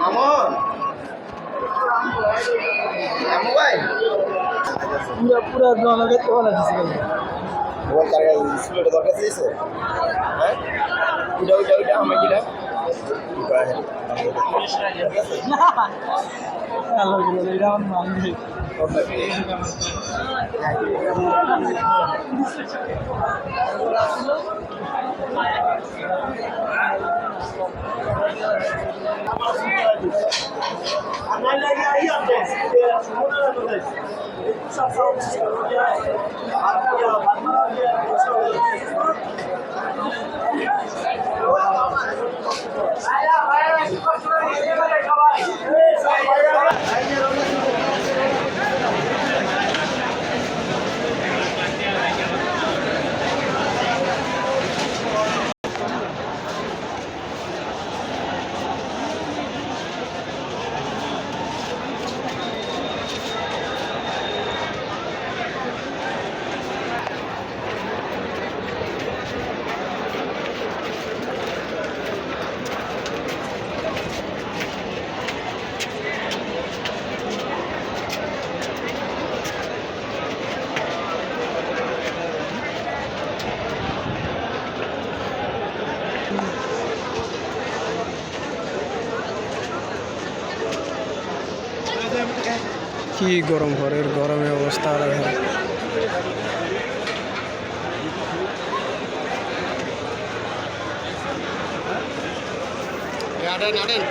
মামন পুরা পুরা জনগণ তো ভালো আছে মোবাইল তার কাছে স্কুলের দরকার দিয়েছে? হ্যাঁ? উঠা উঠা উঠা আমার কিটা ভালো করে এটা আমার কি গরম ঘরের গরমে অবস্থা আর এখন। নাটেন নাটেন